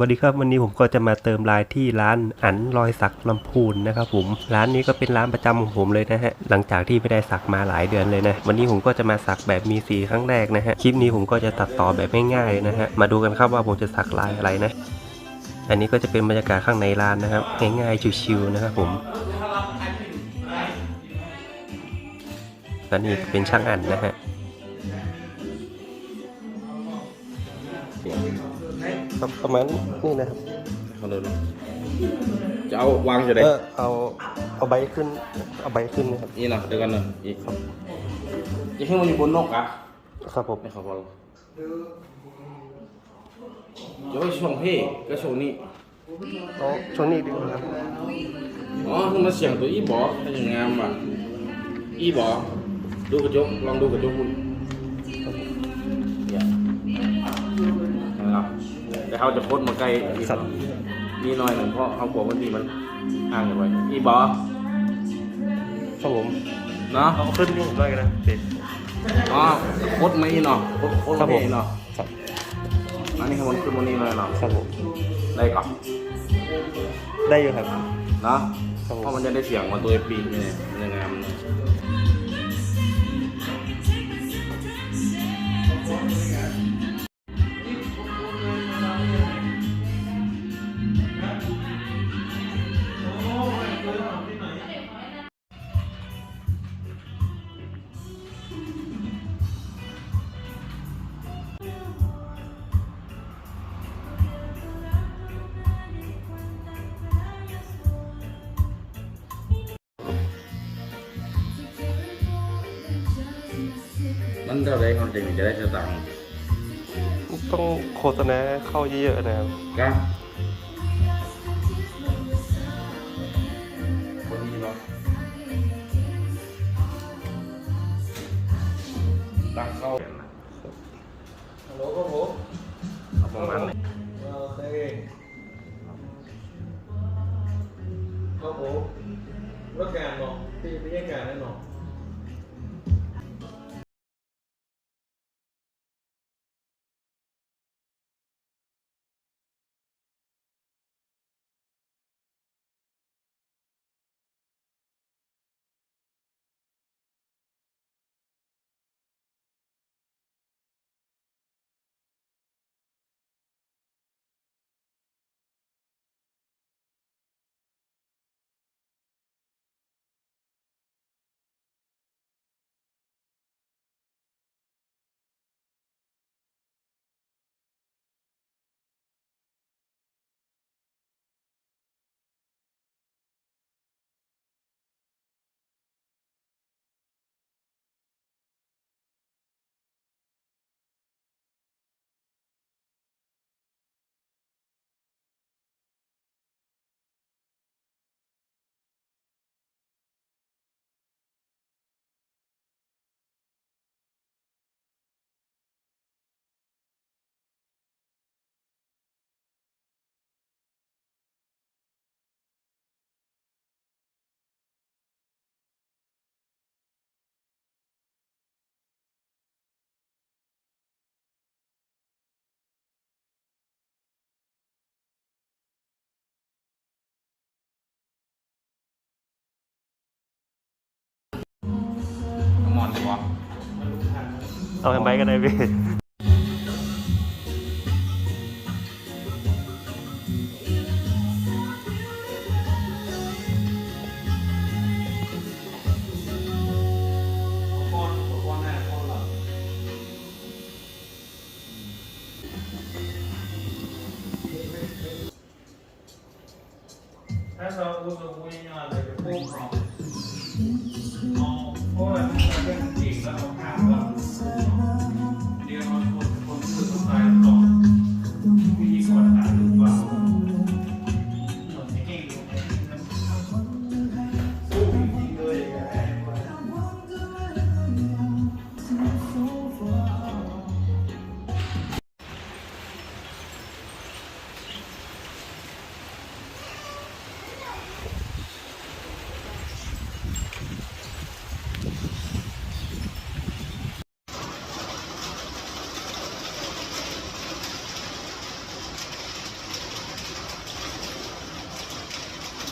วัสดีครับวันนี้ผมก็จะมาเติมลายที่ร้านอันรอยสักลำพูนนะครับผมร้านนี้ก็เป็นร้านประจำของผมเลยนะฮะหลังจากที่ไม่ได้สักมาหลายเดือนเลยนะ วันนี้ผมก็จะมาสักแบบมีสีครั้งแรกนะฮะคลิปนี้ผมก็จะตัดต่อแบบง่ายๆนะฮะมาดูกันครับว่าผมจะสักลายอะไรนะ อันนี้ก็จะเป็นบรรยากาศข้างในร้านนะครับง่ายๆชิวๆนะครับผมและนี่เป็นช่างอันนะฮะ ครับประมาณนี่นะครับเขาเลยจะเอาวางอยู่ไหนเออเอาเอาใบขึ้น เอาใบขึ้นนะครับนี่นะเดี๋ยวกันนะอีกครับจะขึ้นมาอยู่บนนกอะครับผมไม่เขาบอกจะไปช่วงเพ่ก็ช่วงนี้เอาช่วงนี้ดีกว่าครับอ๋อคือมาเสียงตัวอีบอถ้าอย่างงามอะอีบอดูกระจกลองดูกระจกคุณ เขาจะพ้นมาใกล้อีกครับนี่หน่อยหนึ่งเพราะเขากลัวมันดีมันห่างกันไปอีบอครับผมเนาะเอาขึ้นนี่ผมด้วยกันนะเด็ดอ๋อโคตรไม่เนาะโคตรโคตรครับผมไม่เนาะครับอันนี้คือมันคือมันนี่เลยเนาะครับผมได้ก่อนได้อยู่ครับเนาะครับผมเพราะมันจะได้เสียงมาตัวปีเนี่ยมันจะงามเนี่ย มันเท่าไรความจริงจะได้สตังค์ต้องโฆษณาเข้าเยอะๆนะครับก็คนนี้เนาะตั้งเข้าฮัลโหลครับผมเอาประมาณนี้ เอาใบกันได้พี่ก้อนก้อน